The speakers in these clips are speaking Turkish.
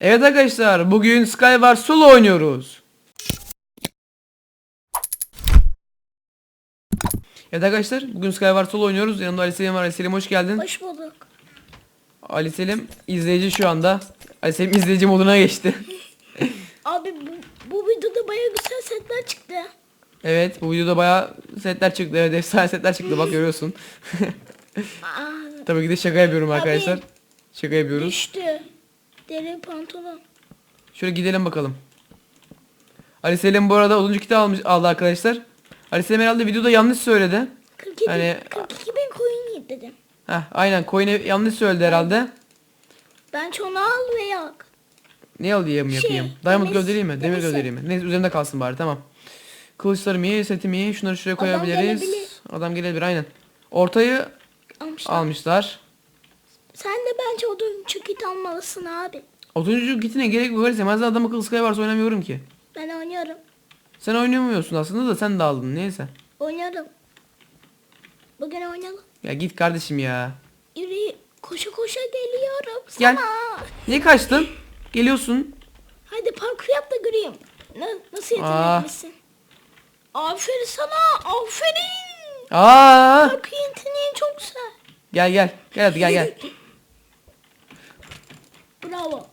Evet arkadaşlar bugün Skyward Solo oynuyoruz. Evet arkadaşlar bugün Skyward Solo oynuyoruz. Yanımda Ali Selim var. Ali Selim hoş geldin. Hoş bulduk. Ali Selim izleyici şu anda. Ali Selim izleyici moduna geçti. Abi bu, bu videoda baya güzel setler çıktı. evet bu videoda bayağı setler çıktı. Evet efsane setler çıktı bak görüyorsun. Tabii ki de şaka yapıyorum Abi. arkadaşlar. Şaka yapıyoruz. düştü. Deri pantolon. Şöyle gidelim bakalım. Ali Selim bu arada 10. kitap almış, aldı arkadaşlar. Ali Selim herhalde videoda yanlış söyledi. 42, Hani- 42 bin coin dedim. Heh, aynen coin'i yanlış söyledi herhalde. Ben onu al ve yak. Ne alayım Şey, yapayım? Diamond demir- gövdeleyeyim mi? Demir gövdeleyeyim mi? Neyse üzerinde kalsın bari tamam. Kılıçlarım iyi, setim iyi. Şunları şuraya Adam koyabiliriz. gelebilir. Adam gelebilir aynen. Ortayı Almışlar. almışlar. Sen de bence odun çüküt almalısın abi. 30. kitine gerek yok. Öyleyse ben zaten adam akıllı Skywars oynamıyorum ki. Ben oynuyorum. Sen oynamıyorsun aslında da sen de aldın neyse. Oynuyorum. Bugün oynayalım. Ya git kardeşim ya. Yürü koşa koşa geliyorum Gel. sana. Niye kaçtın? Geliyorsun. Hadi parkur yap da göreyim. Na, nasıl yeteneklisin? Aferin sana. Aferin. Aa! Parkur yeteneğin çok güzel. Gel gel. Gel hadi gel gel. Bravo.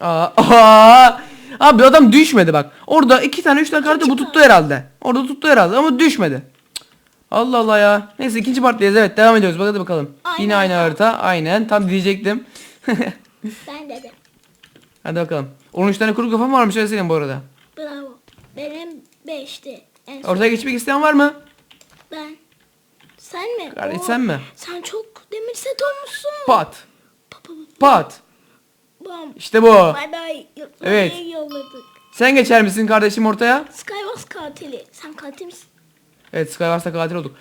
Aa, aa. Abi adam düşmedi bak. Orada iki tane üç tane kartı bu tuttu herhalde. Orada tuttu herhalde ama düşmedi. Cık. Allah Allah ya. Neyse ikinci parttayız evet devam ediyoruz. Bak hadi bakalım. Aynen. Yine aynı harita. Aynen. Tam diyecektim. Ben dedim. hadi bakalım. 13 tane kuru kafam varmış öyle senin bu arada. Bravo. Benim beşti. En son Ortaya geçmek isteyen var mı? ben. Sen mi? Kardeş, sen mi? Sen çok demir set olmuşsun. Pat. Pa, pa, Pat. Bam. İşte bu. Bay bay. Evet. Yolladık. Sen geçer misin kardeşim ortaya? Skywars katili. Sen katil misin? Evet Skywars'ta katil olduk.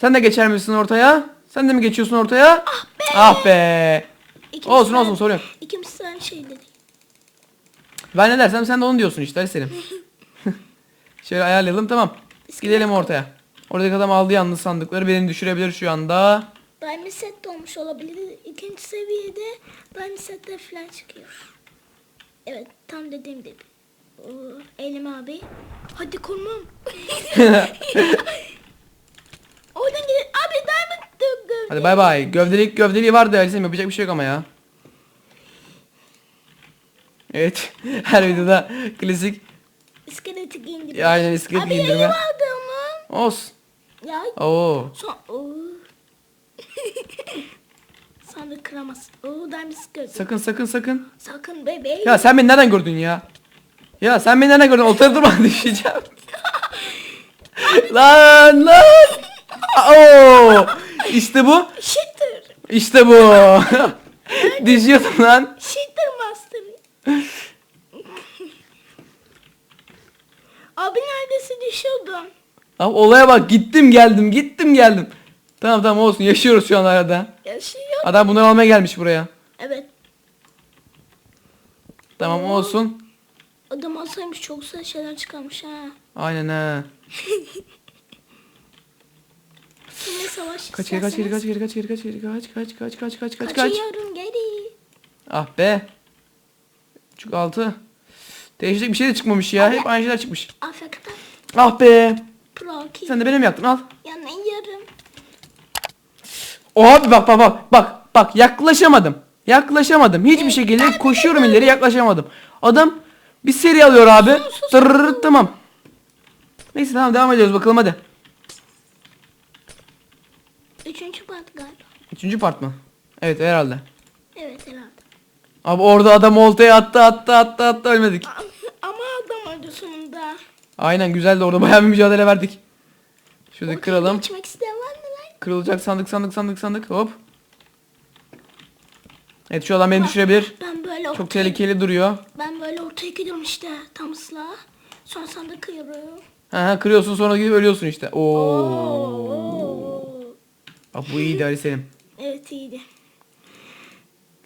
Sen de geçer misin ortaya? Sen de mi geçiyorsun ortaya? Ah be. Ah be. İkimiz Olsun, olsun, sorun yok. İkimiz aynı şey dedik. Ben ne dersem sen de onu diyorsun işte Ali Selim. Şöyle ayarlayalım tamam. Gidelim ortaya. Oradaki adam aldı yalnız sandıkları beni düşürebilir şu anda. Diamond set olmuş olabilir. İkinci seviyede diamond setler falan çıkıyor. Evet tam dediğim gibi. Oo, Elim abi. Hadi kurmam. Oradan gidelim. Abi diamond da gövde. Hadi bay bay. Gövdelik gövdeliği vardı Ali Selim yapacak bir şey yok ama ya. Evet. Her videoda klasik İskeleti giyindirmiş. Ya, aynen, iskelet Abi giyindirme. yayı vardı onun. olsun. Ya Oo. son. Oo. Sandık kıramaz. Oo diamond gövde. Sakın sakın sakın. Sakın bebeğim. Ya sen beni nereden gördün ya? Ya sen beni nereden gördün? Ortada durma düşeceğim. lan lan. Oo. İşte bu. Shitter. İşte bu. Düşüyordum lan. Shitter Master. Abi neredeyse düşüyordun. Abi olaya bak gittim geldim gittim geldim. Tamam tamam olsun yaşıyoruz şu an arada. Yaşıyor. Adam bunları almaya gelmiş buraya. Evet. Tamam olsun. Adam olsaymış çok güzel şeyler çıkarmış ha. Aynen ha. Kimle savaş Kaç geri kaç geri kaç geri kaç geri kaç geri kaç kaç kaç kaç kaç kaç kaç. Kaçıyorum geri. Ah be. Çünkü altı. Değişecek bir şey de çıkmamış ya. Hep aynı şeyler çıkmış. Afekta. Ah be. Proki. Sen de benim yaktın al. Abi bak bak bak bak bak yaklaşamadım. Yaklaşamadım. Hiçbir şekilde koşuyorum ileri yaklaşamadım. Adam bir seri alıyor abi. Tırırır tamam. Neyse tamam devam ediyoruz bakalım hadi. Üçüncü part galiba. Üçüncü part mı? Evet herhalde. Evet herhalde. Abi orada adam oltaya attı attı attı attı ölmedik. Ama adam öldü sonunda. Aynen güzeldi orada bayağı bir mücadele verdik. Şurada kıralım. Geçmek isteyen var mı lan? Kırılacak sandık sandık sandık sandık hop. Evet şu adam beni düşürebilir. Ben böyle Çok ortaya, tehlikeli duruyor. ben böyle ortaya gidiyorum işte tam ıslah. Sonra sandık kırıyorum. Ha, kırıyorsun sonra gidip ölüyorsun işte. Oo. Oo. Bak bu iyiydi Ali Selim. Evet iyiydi.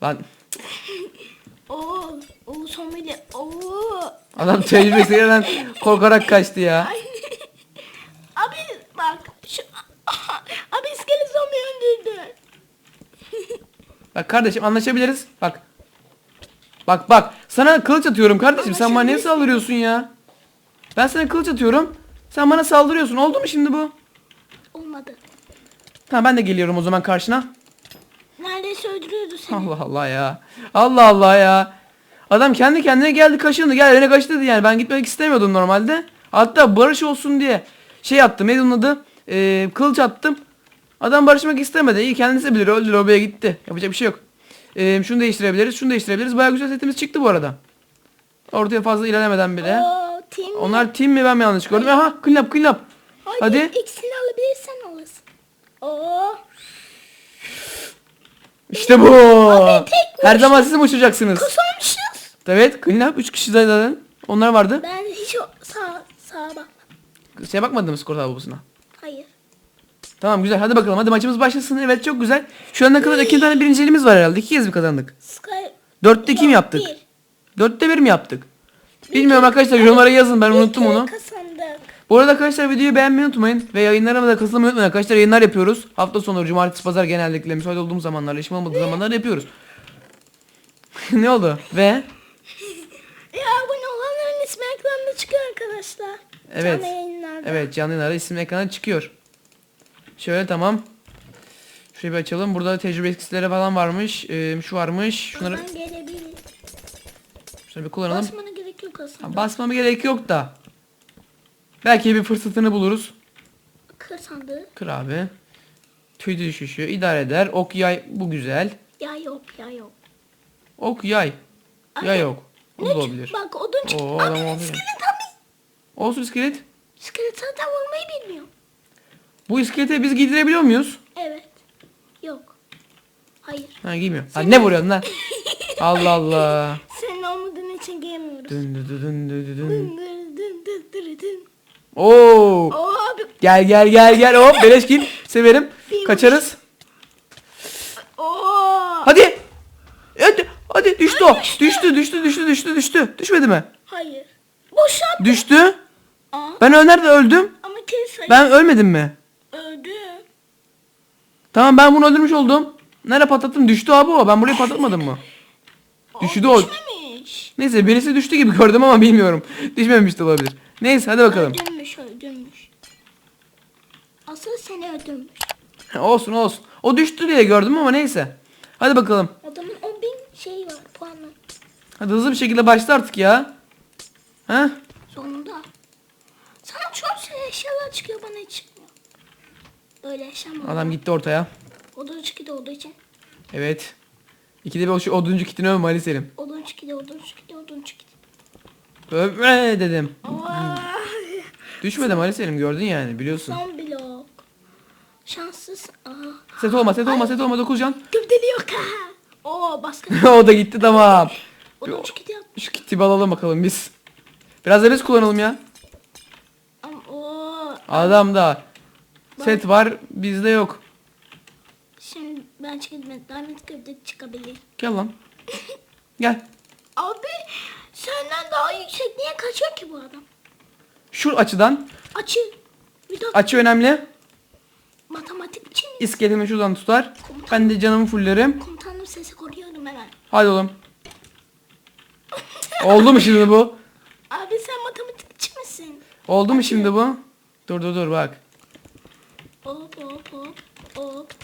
Lan Oo, oo son bile. Oo. adam tecrübesinden korkarak kaçtı ya. Ay. Abi bak şu abi iskelet zombi öldürdü. Bak kardeşim anlaşabiliriz. Bak Bak bak sana kılıç atıyorum kardeşim. Sen bana niye saldırıyorsun ya? Ben sana kılıç atıyorum. Sen bana saldırıyorsun. Oldu mu şimdi bu? Olmadı. Tamam ben de geliyorum o zaman karşına. Neredeyse öldürüyordu seni. Allah Allah ya. Allah Allah ya. Adam kendi kendine geldi kaşındı. Gel beni kaç dedi yani. Ben gitmek istemiyordum normalde. Hatta barış olsun diye şey attım. Neydi onun adı? Ee, kılıç attım. Adam barışmak istemedi. İyi kendisi bilir. Öldü lobiye gitti. Yapacak bir şey yok. Ee, şunu değiştirebiliriz. Şunu değiştirebiliriz. Bayağı güzel setimiz çıktı bu arada. Ortaya fazla ilerlemeden bile. Oo, team. Onlar team mi ben mi yanlış gördüm? Aha clean up clean up. Hadi, Hadi. ikisini alabilirsen alırsın. Oo. İşte bu. Abi, Her zaman siz mi uçacaksınız? Kazanmışız. Evet clean up. 3 kişi zaten. Onlar vardı. Ben hiç o sağ sağa bakmadım. Şey bakmadın mı skor tablosuna? Tamam güzel hadi bakalım hadi maçımız başlasın evet çok güzel. Şu ana kadar iki tane birinciliğimiz var herhalde iki kez mi kazandık? Sky. Dörtte kim yaptık? Bir. Dörtte bir mi yaptık? Bilmiyorum arkadaşlar yorumlara yazın ben unuttum onu. Kazandık. Bu arada arkadaşlar videoyu beğenmeyi unutmayın ve yayınlarıma da katılmayı unutmayın arkadaşlar yayınlar yapıyoruz. Hafta sonu cumartesi pazar genellikle müsait olduğum zamanlarda işim olmadığı zamanlarda yapıyoruz. ne oldu? Ve Ya abone olanların ismi ekranda çıkıyor arkadaşlar. Evet. Canlı yayınlarda. evet canlı yayınlarda isim ekrana çıkıyor. Şöyle tamam. Şurayı bir açalım. Burada tecrübe eksileri falan varmış. Ee, şu varmış. Şunları Bazen gelebilir. şöyle bir kullanalım. Basmana gerek yok aslında. Ha, Basmama gerek yok da. Belki bir fırsatını buluruz. Kır sandığı. Kır abi. Tüy düşüşü idare eder. Ok yay bu güzel. Ya yok ya yok. Ok yay. Abi, Ya yok. Bu Ne da olabilir. Bak odun çıktı. Oo, Abi iskelet abi. Olsun iskelet. İskelet zaten vurmayı bilmiyor. Bu iskelete biz giydirebiliyor muyuz? Evet. Yok. Hayır. Ha giymiyor. Ha, ne vuruyorsun lan? Allah Allah. Senin olmadığın için giyemiyoruz. Dın dın dın dın dın dın. Dın dın dın dın dın. Oo. Oo abi. Gel gel gel gel. Hop beleş kill. Severim. Kaçarız. Oo. Hadi. Hadi. Hadi düştü o. Düştü düştü düştü düştü düştü. Düşmedi mi? Hayır. Boşalt. Düştü. Aa. Ben nerede öldüm? Ama kez sayı Ben ölmedim mi? Tamam ben bunu öldürmüş oldum. Nereye patlattım? Düştü abi o. Ben burayı patlatmadım mı? Düştü o. Düşmemiş. Neyse birisi düştü gibi gördüm ama bilmiyorum. Düşmemiş de olabilir. Neyse hadi bakalım. Öldürmüş öldürmüş. Asıl seni öldürmüş. olsun olsun. O düştü diye gördüm ama neyse. Hadi bakalım. Adamın 10 bin şeyi var puanı. Hadi hızlı bir şekilde başla artık ya. Ha? Sonunda. Sana çok şey eşyalar çıkıyor bana hiç çıkmıyor. Eşya mı? Adam gitti ortaya. Odun çıkıyor olduğu için. Evet. İkide bir şu oduncu kitini övme Ali Selim. Odun çıkıyor odun çıkıyor odun çıkıyor. Övme dedim. Aa, Düşmedim Ali Selim gördün yani biliyorsun. Son blok. Şanssız. Aha. Set olma set olma set olma dokuzacaksın. Gövdeli yok ha. Oo baskın. o da gitti tamam. Odun çıkıyor. Şu kiti alalım bakalım biz. Biraz da biz kullanalım ya. Ama oo. Set var bizde yok. Şimdi ben çıkayım. Diamond gövde çıkabilir. Gel lan. Gel. Abi senden daha yüksek niye kaçıyor ki bu adam? Şu açıdan Açı. Bir dakika. açı önemli. Matematikçi mi? İskeletimi şuradan tutar. Ben de canımı fullerim. Komutanım sesi koruyorum hemen. Hadi oğlum. Oldu mu şimdi bu? Abi sen matematikçi misin? Oldu mu şimdi bu? Dur dur dur bak. Hop hop hop hop.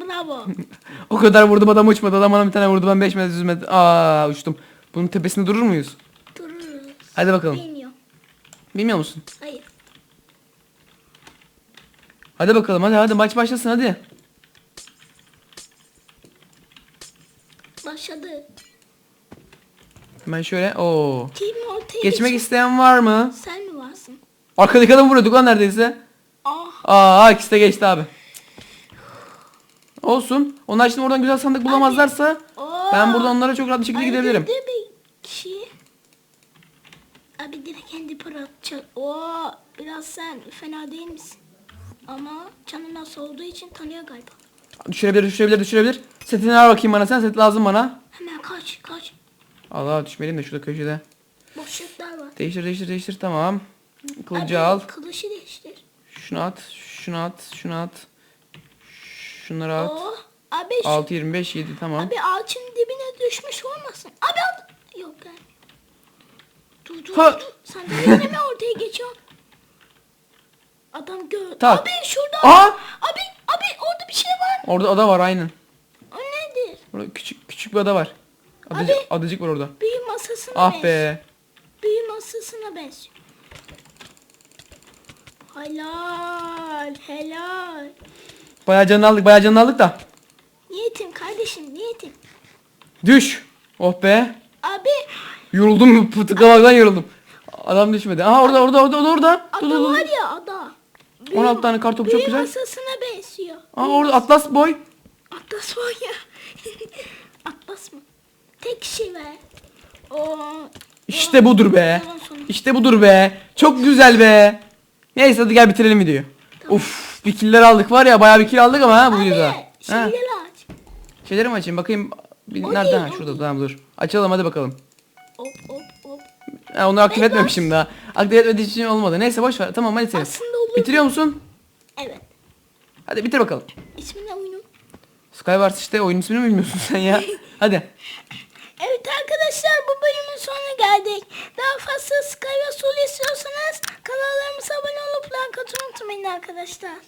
Bravo. O kadar vurdum adam uçmadı. Adam bana bir tane vurdu ben 5 metre 100 metre. Aa uçtum. Bunun tepesinde durur muyuz? Dururuz. Hadi bakalım. Bilmiyorum. Bilmiyor musun? Hayır. Hadi bakalım hadi hadi maç başlasın hadi. Başladı. Hemen şöyle. Ortaya Geçmek geç- isteyen var mı? Sen mi varsın? Arkadaki adamı vuruyorduk lan neredeyse. Aa ikisi de geçti abi. Olsun. Onlar şimdi oradan güzel sandık bulamazlarsa Oo. ben buradan onlara çok rahat bir şekilde Ay, gidebilirim. bir de bir kişi. Abi direkt kendi para çal. Oo, biraz sen fena değil misin? Ama canın nasıl olduğu için tanıyor galiba. Düşürebilir düşürebilir düşürebilir. Setini ver bakayım bana sen set lazım bana. Hemen kaç kaç. Allah düşmeliyim de şurada köşede. Boşluklar var. Değiştir değiştir değiştir tamam. Kılıcı Abi, al. Kılıcı değiştir. Şunu at. Şunu at. Şunu at. Şunları at. Oo, abi, 6, 25, 7 tamam. Abi ağacın dibine düşmüş olmasın. Abi at. Yok ben. Dur dur ha. dur. Sen de mi ortaya geçiyorsun? Adam gör. Tak. Abi şurada. Aa! Abi abi orada bir şey var. Orada ada var aynen. O nedir? Burada küçük küçük bir ada var. Adacık, abi, adacık var orada. Büyü masasına ah benziyor. Ah be. Büyü masasına benziyor. Helal, helal. Bayağı canını aldık bayağı canını aldık da. Niyetim kardeşim, niyetim. Düş. Oh be. Abi, Yoruldum tıklamaktan yoruldum. Adam düşmedi. Aha orada orada orada orada orada. Dur, dur, ada dur. var ya ada. 16 tane kartopu çok büyü güzel. masasına benziyor. Aa orada Atlas boy. Atlas var ya. Atlas mı? Tek kişi be. Oo. İşte budur be. İşte budur be. Çok güzel be. Neyse hadi gel bitirelim videoyu. Uf bir killer aldık var ya bayağı bir kill aldık ama ha bu videoda. Abi, Ha. şeyleri aç. Şeyleri mi açayım bakayım. Bir, O nerede? değil, Ha, şurada tamam dur. Açalım hadi bakalım. Hop hop hop. Ha, onu aktif Ben etmemişim daha. Aktif etmediği için olmadı. Neyse boş ver. Tamam hadi olur. Bitiriyor musun? Evet. Hadi bitir bakalım. İsmi ne oyunun? Skywars işte oyun ismini mi bilmiyorsun sen ya. Hadi. Evet arkadaşlar bu bölümün sonuna geldik. Daha fazla Sky ve Soul istiyorsanız kanallarımıza abone olup like atmayı unutmayın arkadaşlar.